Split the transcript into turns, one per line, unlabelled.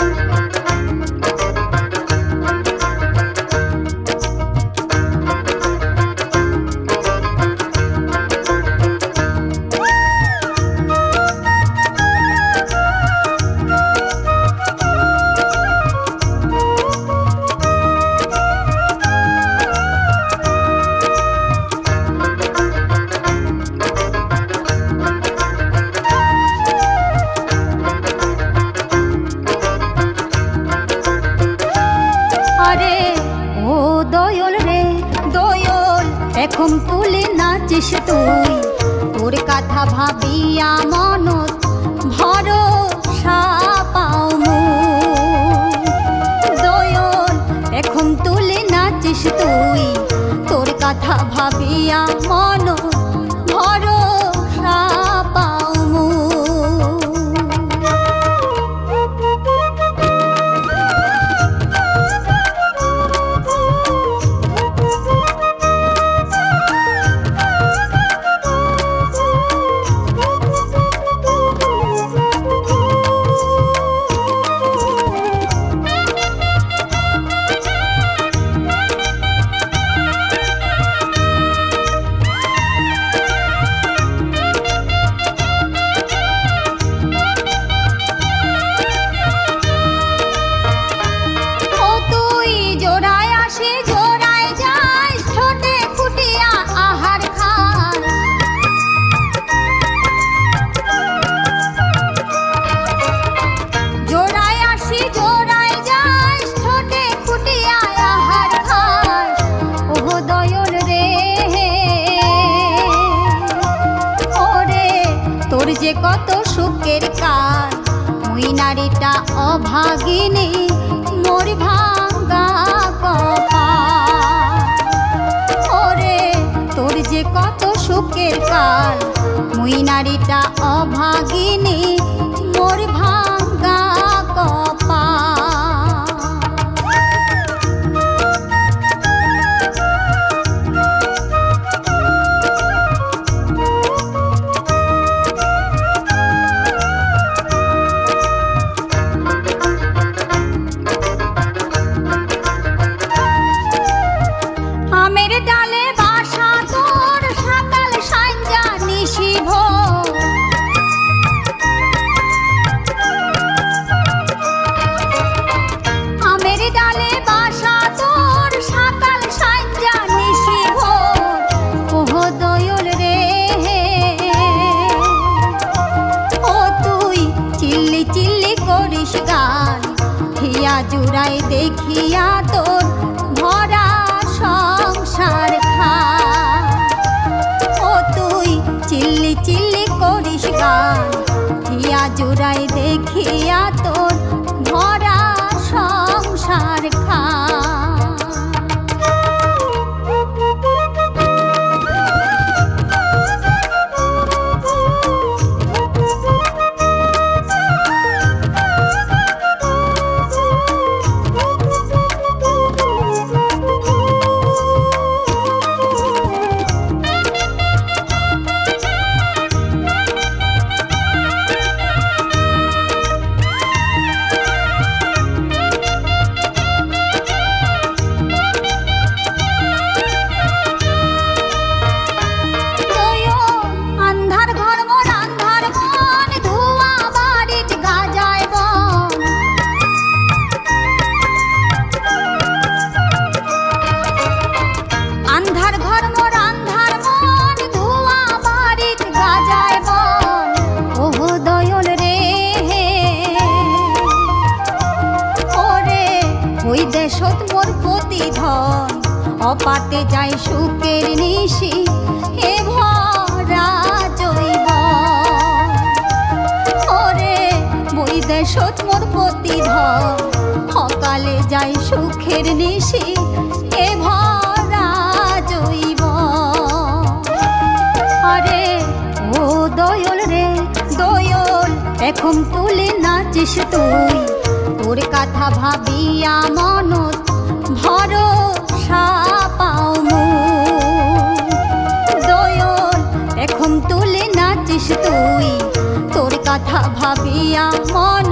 Thank you. তুলে নাচিস তুই। তোর কথা ভাবিয়া মন ভরসা পাও দয়ন এখন তুলে নাচিস তুই। তোর কথা ভাবিয়া মন যে কত সুখের কাজ। ওই নারীটা অভাগিনী, মোর ভাঙ্গা কপা ওরে, তোর যে কত সুখের কাল মুই নারীটা অভাগিনী, মোর ভাঙ্গা গান হিয়া জুড়াই দেখিয়া তোর ভরা সংসার খা ও তুই চিল্লি চিল্লি করিস গান। হিয়া জুড়াই দেখিয়া তোর ভরা সংসার অপাতে যায় সুখের নিশি, হে ভরা জৈব। ওরে বই দেশত মোর প্রতিধন, সকালে যায় সুখের নিশি, হে ভরা জৈব। আরে ও দয়ল রে, দয়ল, এখন তুলে নাচিস তুই, তোর কথা ভাবিয়া মনত ভরসা পাও মুই। এখন তুলে নাচিস তুই তোর কথা ভাবিয়া মন